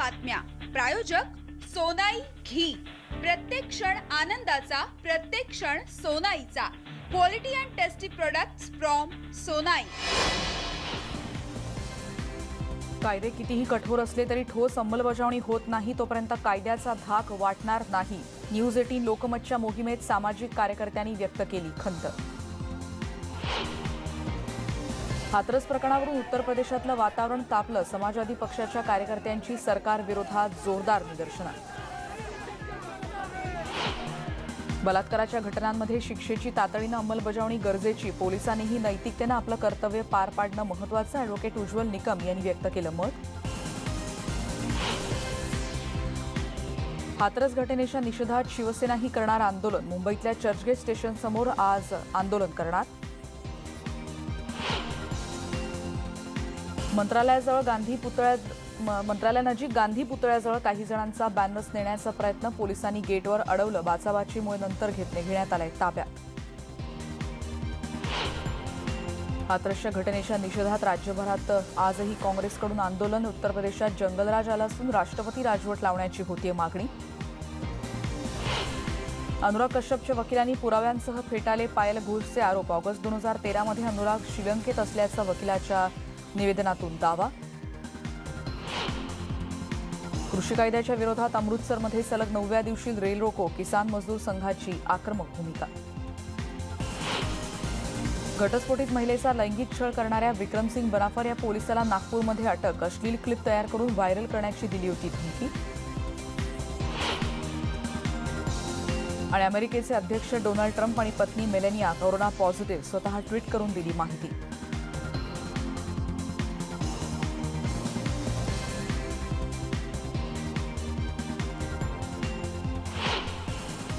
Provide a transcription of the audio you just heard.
बातम्या. प्रायोजक सोनाई घी. प्रत्येक क्षण आनंदाचा प्रत्येक क्षण सोनाईचा. Quality and tasty products from Sonai कायदे कितीही कठोर असले तरी ठोस अंमलबजावणी होत नाही तोपर्यंत कायद्याचा धाक वाटणार नाही. न्यूज एटीन लोकमतच्या मोहिमेत सामाजिक कार्यकर्त्यांनी व्यक्त केली खंत. हाथरस प्रकरणावरून उत्तर प्रदेशातलं वातावरण तापलं. समाजवादी पक्षाच्या कार्यकर्त्यांची सरकार विरोधात जोरदार निदर्शनं. बलात्काराच्या घटनांमध्ये शिक्षेची तातडीनं अंमलबजावणी गरजेची. पोलिसांनीही नैतिकतेनं आपलं कर्तव्य पार पाडणं महत्वाचं अॅडव्होकेट उज्ज्वल निकम यांनी व्यक्त केलं मत. हाथरस घटनेच्या निषेधात शिवसेनाही करणार आंदोलन. मुंबईतल्या चर्चगेट स्टेशनसमोर आज आंदोलन करणार. मंत्रालयाजवळ गांधी पुतळ्यात म- मंत्रालयानजीक गांधी पुतळ्याजवळ काही जणांचा बॅनर्स नेण्याचा प्रयत्न पोलिसांनी गेटवर अडवलं. बाचाबाचीमुळे नंतर घेतले घेण्यात आलाय ताब्यात. हाथरसच्या घटनेच्या निषेधात राज्यभरात आजही काँग्रेसकडून आंदोलन उत्तर प्रदेशात जंगलराज आला असून राष्ट्रपती राजवट लावण्याची होतीये मागणी. अनुराग कश्यपच्या वकिलांनी पुराव्यांसह फेटाले पायल घोषचे आरोप. ऑगस्ट दोन हजार तेरामध्ये अनुराग श्रीलंकेत असल्याचा वकिलाच्या निवेदनातून दावा. कृषी कायद्याच्या विरोधात अमृतसरमध्ये सलग नवव्या दिवशी रेल रोको किसान मजदूर संघाची आक्रमक भूमिका. घटस्फोटीत महिलेचा लैंगिक छळ करणाऱ्या विक्रमसिंग बनाफर या पोलिसाला नागपूरमध्ये अटक अश्लील क्लिप तयार करून व्हायरल करण्याची दिली होती धमकी. आणि अमेरिकेचे अध्यक्ष डोनाल्ड ट्रम्प आणि पत्नी मेलेनिया कोरोना पॉझिटिव्ह स्वतः ट्विट करून दिली माहिती.